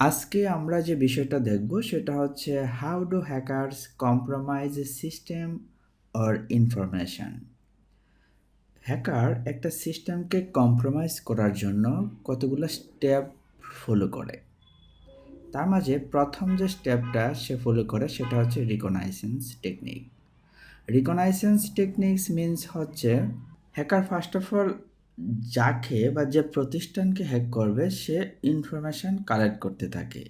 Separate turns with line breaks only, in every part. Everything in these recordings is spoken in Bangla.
আজকে আমরা যে বিষয়টা দেখব সেটা হচ্ছে how do hackers compromise system or information hacker একটা সিস্টেমকে কম্প্রোমাইজ করার জন্য কতগুলো স্টেপ ফলো করে। তার মাঝে প্রথম যে স্টেপটা সে ফলো করে সেটা হচ্ছে reconnaissance technique reconnaissance techniques means হচ্ছে হ্যাকার ফার্স্ট অফ অল যাকে বা যে প্রতিষ্ঠানকে হ্যাক করবে, সে ইনফরমেশান কালেক্ট করতে থাকে।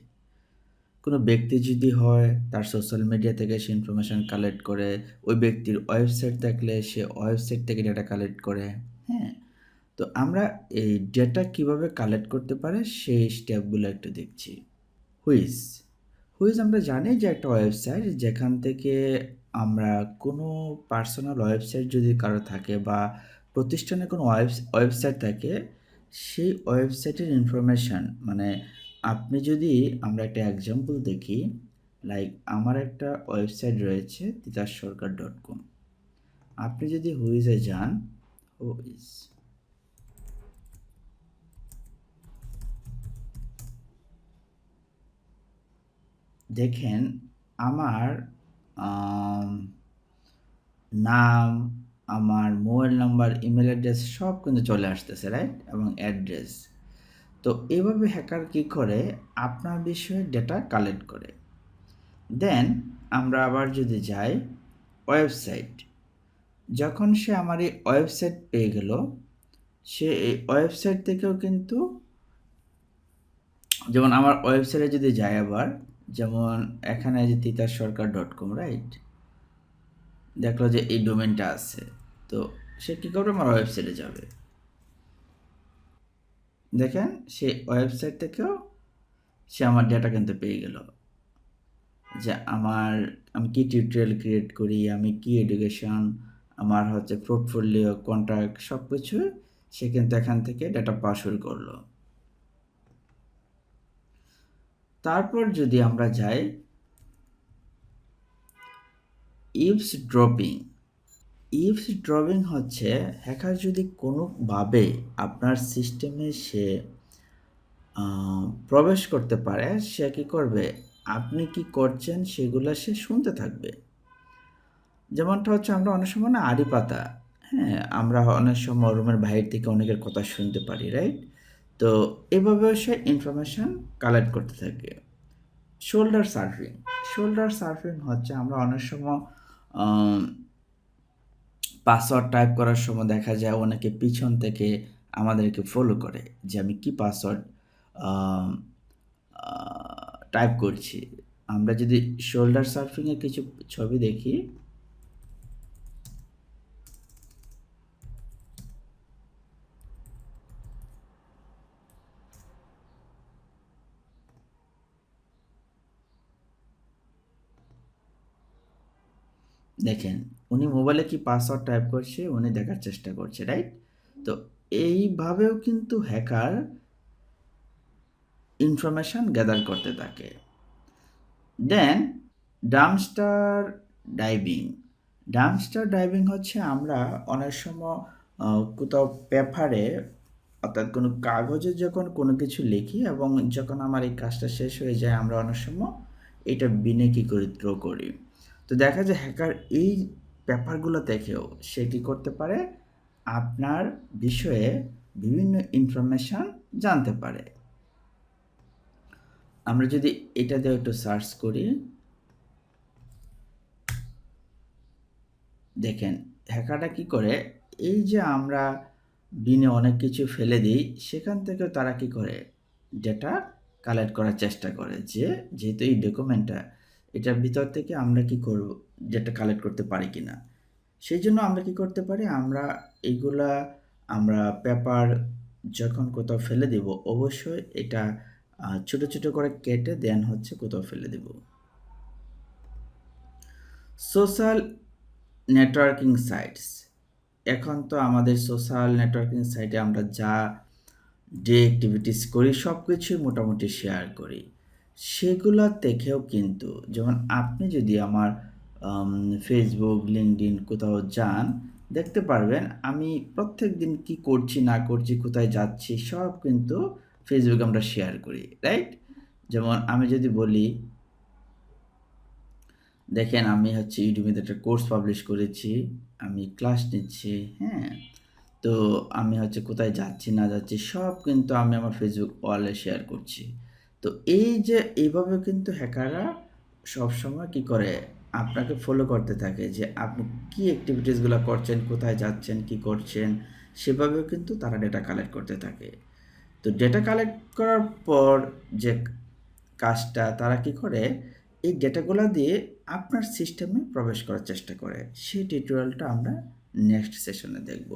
কোনো ব্যক্তি যদি হয়, তার সোশ্যাল মিডিয়া থেকে সে ইনফরমেশান কালেক্ট করে, ওই ব্যক্তির ওয়েবসাইট থাকলে সে ওয়েবসাইট থেকে ডেটা কালেক্ট করে হ্যাঁ? তো আমরা এই ডেটা কীভাবে কালেক্ট করতে পারে, সেই স্টেপগুলো একটু দেখছি। হুইজ হুইজ আমরা জানি যে একটা ওয়েবসাইট যেখান থেকে আমরা কোনো পার্সোনাল ওয়েবসাইট যদি কারও থাকে বা প্রতিষ্ঠানে কোনো ওয়েবসাইট থাকে, সেই ওয়েবসাইটের ইনফরমেশান মানে আপনি যদি, আমরা একটা এক্সাম্পল দেখি লাইক আমার একটা ওয়েবসাইট রয়েছে তিতাস সরকার ডট কম আপনি যদি হুইজে যান, হুইজ। দেখেন, আমার নাম আমার মোবাইল নাম্বার, ইমেল অ্যাড্রেস সব কিন্তু চলে আসতেছে রাইট এবং অ্যাড্রেস। তো এভাবে হ্যাকার কী করে? আপনার বিষয়ে ডেটা কালেক্ট করে। দেন আমরা আবার যদি যাই ওয়েবসাইট যখন সে আমার এই ওয়েবসাইট পেয়ে গেল, সে এই ওয়েবসাইট থেকেও কিন্তু যেমন আমার ওয়েবসাইটে যদি যাই আবার, যেমন এখানে যে Titas Sarkar dot com right দেখল যে এই ডোমেনটা আছে। তো সে কী করবে? আমার ওয়েবসাইটে যাবে। দেখেন, সে ওয়েবসাইট থেকেও সে আমার ডেটা কিন্তু পেয়ে গেল। যে আমার, আমি কি টিউটোরিয়াল ক্রিয়েট করি, আমি কি এডুকেশন আমার হচ্ছে পোর্টফোলিও কন্ট্রাক্ট সব কিছু সে কিন্তু এখান থেকে ডেটা পাওয়া শুরু করল। তারপর যদি আমরা যাই ইভস ড্রপিং ইভস ড্রপিং হচ্ছে হ্যাকার যদি কোনোভাবে আপনার সিস্টেমে সে প্রবেশ করতে পারে, সে কী করবে? আপনি কি করছেন সেগুলো সে শুনতে থাকবে। যেমনটা হচ্ছে আমরা অনেক সময় না আড়ি পাতা হ্যাঁ আমরা অনেক সময় রুমের বাইরে থেকে অনেকের কথা শুনতে পারি রাইট তো এভাবেও সে ইনফরমেশান কালেক্ট করতে থাকে। শোল্ডার সার্ফিং শোল্ডার সার্ফিং হচ্ছে আমরা অনেক সময় পাসওয়ার্ড টাইপ করার সময় দেখা যায় অনেকে পিছন থেকে আমাদেরকে ফলো করে যে আমি কি পাসওয়ার্ড টাইপ করছি। আমরা যদি শোল্ডার সার্ফিংয়ের কিছু ছবি দেখি দেখেন, উনি মোবাইলে কি পাসওয়ার্ড টাইপ করছে, উনি দেখার চেষ্টা করছে রাইট তো এইভাবেও কিন্তু হ্যাকার ইনফরমেশান গ্যাদার করতে থাকে। Then dumpster diving dumpster diving হচ্ছে আমরা অনেক সময় কোথাও পেপারে অর্থাৎ কোনো কাগজে যখন কোনো কিছু লিখি এবং যখন আমার এই কাজটা শেষ হয়ে যায়, আমরা অনেক সময় এটা বিনে কি করে থ্রো করি। তো দেখা যায় হ্যাকার এই পেপারগুলো দেখেও সে কী করতে পারে? আপনার বিষয়ে বিভিন্ন ইনফরমেশান জানতে পারে। আমরা যদি এটা দিয়ে একটু সার্চ করি। দেখেন হ্যাকারটা কি করে? এই যে আমরা বিনে অনেক কিছু ফেলে দিই, সেখান থেকেও তারা কি করে? ডেটা কালেক্ট করার চেষ্টা করে যে, যেহেতু এই ডকুমেন্টটা এটার ভিতর থেকে আমরা কি করব, যেটা কালেক্ট করতে পারি কি না সেই জন্য আমরা কি করতে পারি, আমরা এইগুলা আমরা পেপার যখন কোথাও ফেলে দেব, অবশ্যই এটা ছোট ছোট করে কেটে দেন হচ্ছে কোথাও ফেলে দেব। সোশ্যাল নেটওয়ার্কিং সাইটস এখন তো আমাদের সোশ্যাল নেটওয়ার্কিং সাইটে আমরা যা ডে অ্যাক্টিভিটিস করি সব কিছুই মোটামুটি শেয়ার করি। সেগুলো দেখেও কিন্তু যেমন আপনি যদি আমার ফেসবুক লিঙ্কডিন কোথাও যান দেখতে পারবেন আমি প্রত্যেক দিন কী করছি না করছি কোথায় যাচ্ছি সব কিন্তু ফেসবুকে আমরা শেয়ার করি রাইট যেমন আমি যদি বলি দেখেন আমি হচ্ছে ইউটিউবে একটা কোর্স পাবলিশ করেছি। আমি ক্লাস নিচ্ছি, হ্যাঁ? তো আমি হচ্ছে কোথায় যাচ্ছি না যাচ্ছি সব কিন্তু আমি আমার ফেসবুক ওয়ালে শেয়ার করছি। তো এই যে এইভাবে কিন্তু হ্যাকাররা সবসময় কি করে আপনাকে ফলো করতে থাকে যে আপনি কি এক্টিভিটিসগুলা করছেন, কোথায় যাচ্ছেন, কি করছেন সেভাবেও কিন্তু তারা ডেটা কালেক্ট করতে থাকে। তো ডেটা কালেক্ট করার পর যে কাজটা তারা কি করে এই ডেটাগুলা দিয়ে আপনার সিস্টেমে প্রবেশ করার চেষ্টা করে। সেই টিউটোরিয়ালটা আমরা নেক্সট সেশনে দেখব।